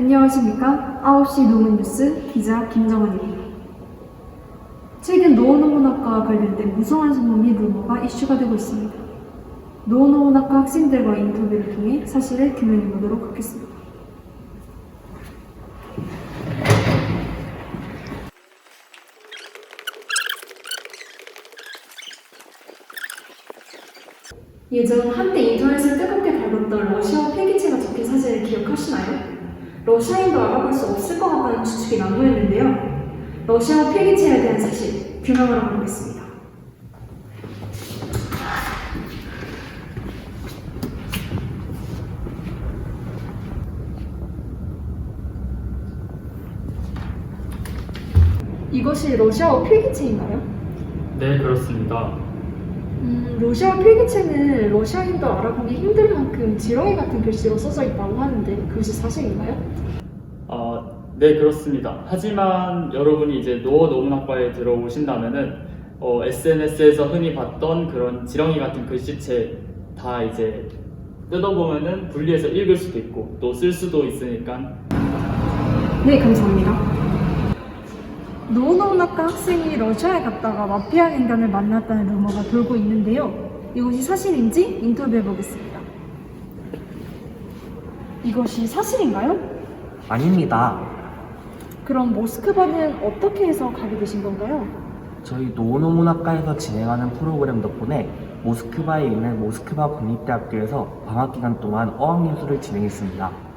안녕하십니까. 9시 노문뉴스 기자 김정은입니다. 최근 노원어문학과 관련된 무성한 소문이 루머가 이슈가 되고 있습니다. 노원어문학과 학생들과 인터뷰를 통해 사실을 규명해 보도록 하겠습니다. 예전 한때 인터넷을 뜨겁게 달궜던 러시아 폐기체가 적힌 사진을 기억하시나요? 러시아인도 알아볼 수 없을 것 같다는 추측이 난무했는데요. 러시아 폐기체에 대한 사실 규명을 하고 보겠습니다. 이것이 러시아어 필기체인가요? 네, 그렇습니다. 음, 러시아 필기체는 러시아인도 알아보기 힘들 만큼 지렁이 같은 글씨로 써져 있다고 하는데 그것이 사실인가요? 아, 네, 그렇습니다. 하지만 여러분이 이제 노어 노문학과에 들어오신다면은 어, SNS에서 흔히 봤던 그런 지렁이 같은 글씨체 다 이제 뜯어보면은 분리해서 읽을 수도 있고 또 쓸 수도 있으니까 네, 감사합니다. 노노문학과 학생이 러시아에 갔다가 마피아 갱단을 만났다는 루머가 돌고 있는데요. 이것이 사실인지 인터뷰해 보겠습니다. 이것이 사실인가요? 아닙니다. 그럼 모스크바는 어떻게 해서 가게 되신 건가요? 저희 노노문학과에서 진행하는 프로그램 덕분에 모스크바에 있는 모스크바 국립대학교에서 방학 기간 동안 어학연수를 진행했습니다.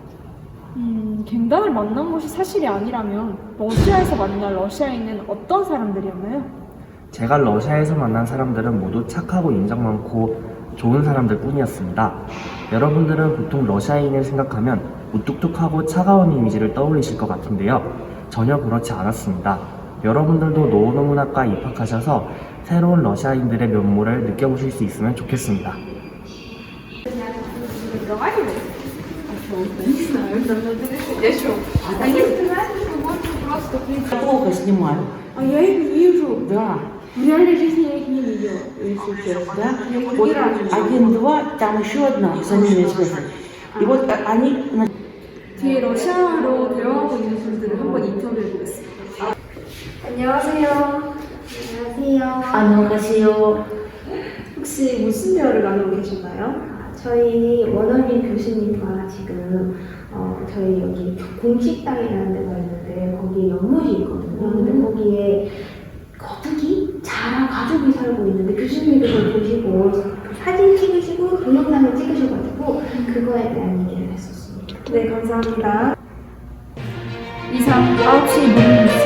음, 갱단을 만난 것이 사실이 아니라면 러시아에서 만난 러시아인은 어떤 사람들이었나요? 제가 러시아에서 만난 사람들은 모두 착하고 인정 많고 좋은 사람들 뿐이었습니다. 여러분들은 보통 러시아인을 생각하면 무뚝뚝하고 차가운 이미지를 떠올리실 것 같은데요. 전혀 그렇지 않았습니다. 여러분들도 노노문학과 입학하셔서 새로운 러시아인들의 면모를 느껴보실 수 있으면 좋겠습니다. Я плохо снимаю. А я их вижу. Да. В реальной жизни я их не видела, если честно. Да? Я их Вот ни разу не видела. один, два, там еще одна за ними связана. И вот э, они на- 뒤에 러시아어로 대화하고 있는 분들을 한번 인터뷰해 보겠습니다. 안녕하세요. 안녕하세요. 안녕하세요. 혹시 무슨 대화를 나누고 계셨나요? 저희 원어민 교수님과 지금 어, 저희 여기 공식당이라는 데가 있는데 거기에 연못이 있거든요. 근데 거기에 거북이, 자랑 가족이 살고 있는데 교수님이 그걸 보시고 사진 찍으시고 동영상을 찍으셔가지고 그거에 대한 얘기를 했었습니다. 네, 감사합니다. 이상 9시 모닝 뉴스